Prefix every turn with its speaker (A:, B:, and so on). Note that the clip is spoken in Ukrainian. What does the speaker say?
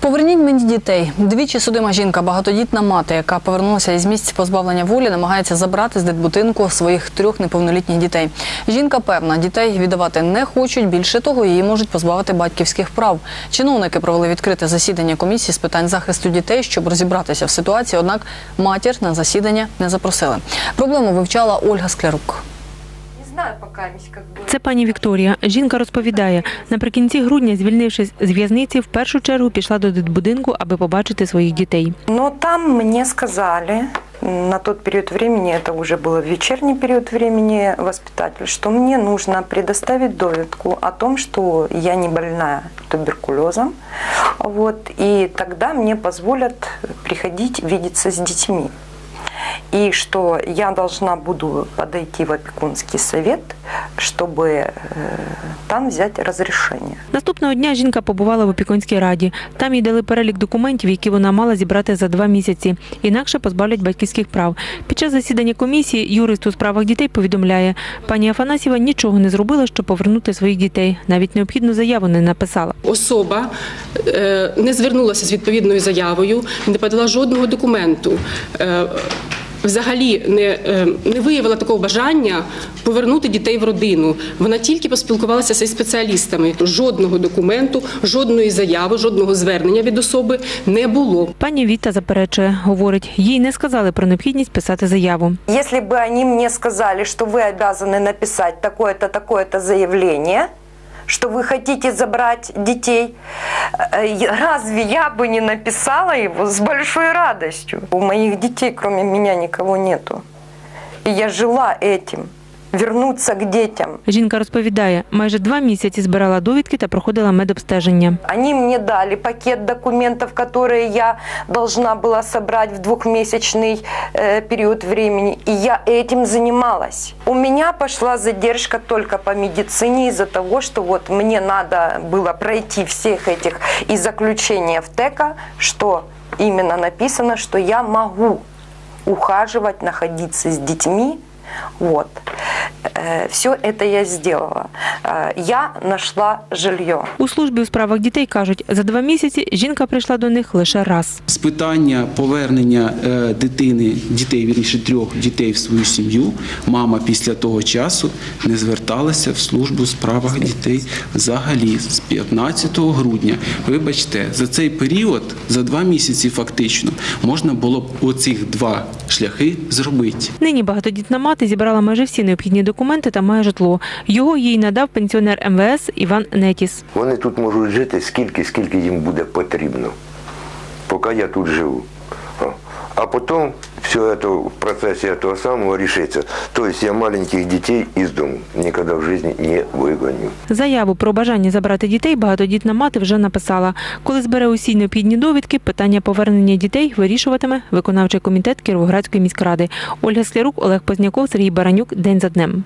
A: Поверніть мені дітей. Двічі судима жінка, багатодітна мати, яка повернулася із місць позбавлення волі, намагається забрати з дитбудинку своїх трьох неповнолітніх дітей. Жінка певна, дітей віддавати не хочуть. Більше того, її можуть позбавити батьківських прав. Чиновники провели відкрите засідання комісії з питань захисту дітей, щоб розібратися в ситуації. Однак матір на засідання не запросили. Проблему вивчала Ольга Склярук.
B: Не знаю пока, как бы.
C: Це пані Вікторія. Жінка розповідає, наприкінці грудня, звільнившись з в'язниці, в першу чергу пішла до дитбудинку, аби побачити своїх дітей.
B: Но там мне сказали, на тот период времени, это уже был вечерний период времени, воспитатель, что мне нужно предоставить довідку о том, что я не больная туберкулезом, вот, и тогда мне позволят приходить видеться с детьми. И что я должна буду подойти в опекунский совет, чтобы э, там взять разрешение.
C: Наступного дня жінка побувала в опікунській раді. Там їй дали перелік документів, які вона мала зібрати за два місяці. Інакше позбавлять батьківських прав. Під час засідання комісії юрист у справах дітей повідомляє, пані Афанасьєва нічого не зробила, щоб повернути своїх дітей. Навіть необхідну заяву не написала.
D: особа е, не звернулася з відповідною заявою, не подала жодного документу е, Взагалі не, е, не виявила такого бажання повернути дітей в родину. Вона тільки поспілкувалася зі спеціалістами. Жодного документу, жодної заяви, жодного звернення від особи не було.
C: Пані Віта заперечує, говорить, їй не сказали про необхідність писати заяву.
B: Если бы они мне сказали, что вы обязаны написать такое-то, такое-то заявление, что вы хотите забрать детей, э, разве я бы не написала его с большой радостью? У моих детей, кроме меня, никого нету. И я жила этим. Вернуться к детям.
C: Жінка розповідає, майже два місяці збирала довідки та проходила медобстеження.
B: Они мне дали пакет документов, которые я должна была собрать в двухмесячный э, период времени, и я этим занималась. У меня пошла задержка только по медицине из-за того, что вот мне надо было пройти всех этих и заключения в ТЭКа, что именно написано, что я могу ухаживать, находиться с детьми. Вот. Все это я сделала. Э, Я нашла жилье.
C: У службі у справах дітей кажуть, за два місяці жінка прийшла до них лише раз.
E: З питання повернення е, дитини, дітей, вірніше трьох дітей в свою сім'ю, мама після того часу не зверталася в службу у справах дітей взагалі з 15 грудня. Вибачте, за цей період, за два місяці фактично, можна було б оцих два шляхи зробити.
C: Нині багатодітна мати зібрала майже всі необхідні документи та має житло. Його їй надав пенсіонер МВС Іван Нетіс.
F: Вони тут можуть жити скільки, скільки їм буде потрібно, поки я тут живу. А потім все это в процесі того самого рішиться. есть я маленьких дітей із дому ніколи в житті не вигоню.
C: Заяву про бажання забрати дітей багатодітна мати вже написала. Коли збере усі необхідні довідки, питання повернення дітей вирішуватиме виконавчий комітет Кіровоградської міськради. Ольга Слярук, Олег Позняков, Сергій Баранюк. День за днем.